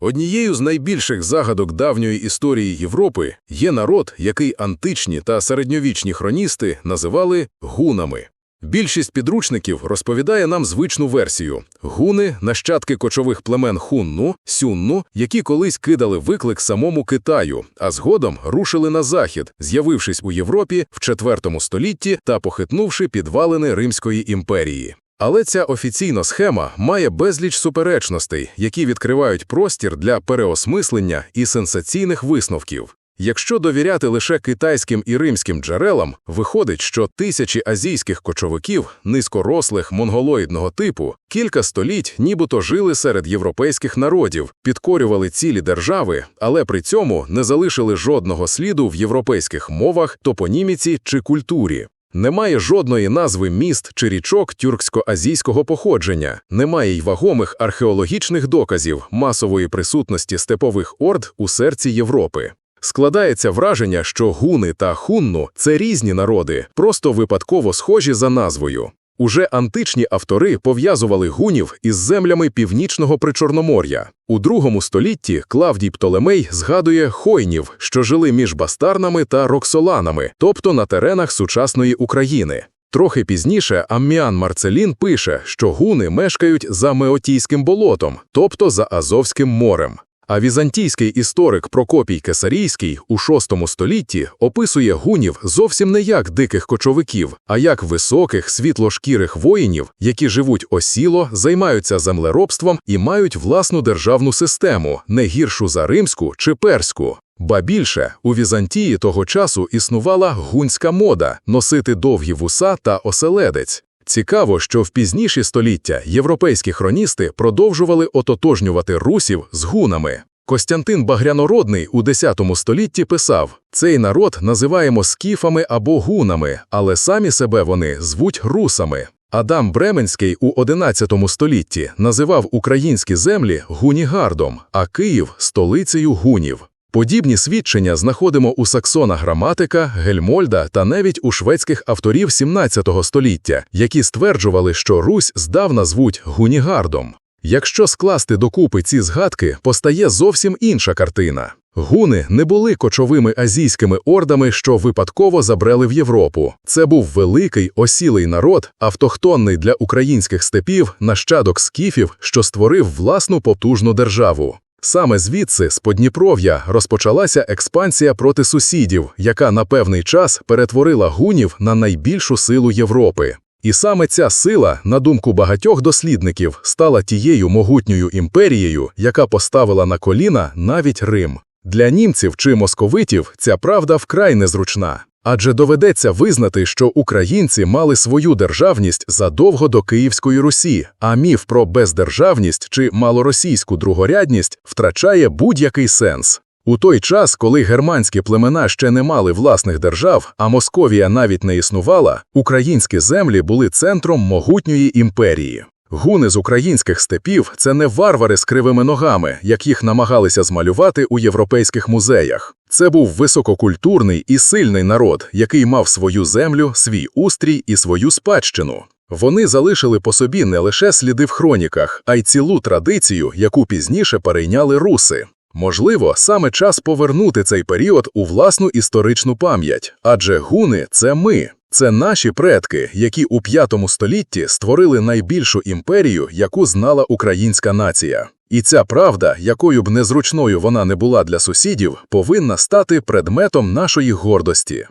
Однією з найбільших загадок давньої історії Європи є народ, який античні та середньовічні хроністи називали гунами. Більшість підручників розповідає нам звичну версію – гуни – нащадки кочових племен хунну, сюнну, які колись кидали виклик самому Китаю, а згодом рушили на захід, з'явившись у Європі в IV столітті та похитнувши підвалини Римської імперії. Але ця офіційна схема має безліч суперечностей, які відкривають простір для переосмислення і сенсаційних висновків. Якщо довіряти лише китайським і римським джерелам, виходить, що тисячі азійських кочовиків, низькорослих монголоїдного типу, кілька століть нібито жили серед європейських народів, підкорювали цілі держави, але при цьому не залишили жодного сліду в європейських мовах, топоніміці чи культурі. Немає жодної назви міст чи річок тюрксько-азійського походження, немає й вагомих археологічних доказів масової присутності степових орд у серці Європи. Складається враження, що гуни та хунну – це різні народи, просто випадково схожі за назвою. Уже античні автори пов'язували гунів із землями північного причорномор'я. У другому столітті Клавдій Птолемей згадує хойнів, що жили між бастарнами та роксоланами, тобто на теренах сучасної України. Трохи пізніше Амміан Марцелін пише, що гуни мешкають за Меотійським болотом, тобто за Азовським морем. А візантійський історик Прокопій Кесарійський у VI столітті описує гунів зовсім не як диких кочовиків, а як високих світлошкірих воїнів, які живуть осіло, займаються землеробством і мають власну державну систему, не гіршу за римську чи перську. Ба більше, у Візантії того часу існувала гунська мода носити довгі вуса та оселедець. Цікаво, що в пізніші століття європейські хроністи продовжували ототожнювати русів з гунами. Костянтин Багрянородний у X столітті писав: цей народ називаємо скіфами або гунами, але самі себе вони звуть русами. Адам Бременський у XI столітті називав українські землі гунігардом, а Київ столицею гунів. Подібні свідчення знаходимо у Саксона Граматика, Гельмольда та навіть у шведських авторів 17 століття, які стверджували, що Русь здавна звуть Гунігардом. Якщо скласти докупи ці згадки, постає зовсім інша картина. Гуни не були кочовими азійськими ордами, що випадково забрели в Європу. Це був великий осілий народ, автохтонний для українських степів, нащадок скіфів, що створив власну потужну державу. Саме звідси, з Подніпров'я, розпочалася експансія проти сусідів, яка на певний час перетворила гунів на найбільшу силу Європи. І саме ця сила, на думку багатьох дослідників, стала тією могутньою імперією, яка поставила на коліна навіть Рим. Для німців чи московитів ця правда вкрай незручна. Адже доведеться визнати, що українці мали свою державність задовго до Київської Русі, а міф про бездержавність чи малоросійську другорядність втрачає будь-який сенс. У той час, коли германські племена ще не мали власних держав, а Московія навіть не існувала, українські землі були центром могутньої імперії. Гуни з українських степів це не варвари з кривими ногами, як їх намагалися змалювати у європейських музеях. Це був висококультурний і сильний народ, який мав свою землю, свій устрій і свою спадщину. Вони залишили по собі не лише сліди в хроніках, а й цілу традицію, яку пізніше перейняли руси. Можливо, саме час повернути цей період у власну історичну пам'ять, адже гуни це ми, це наші предки, які у п'ятому столітті створили найбільшу імперію, яку знала українська нація. І ця правда, якою б незручною вона не була для сусідів, повинна стати предметом нашої гордості.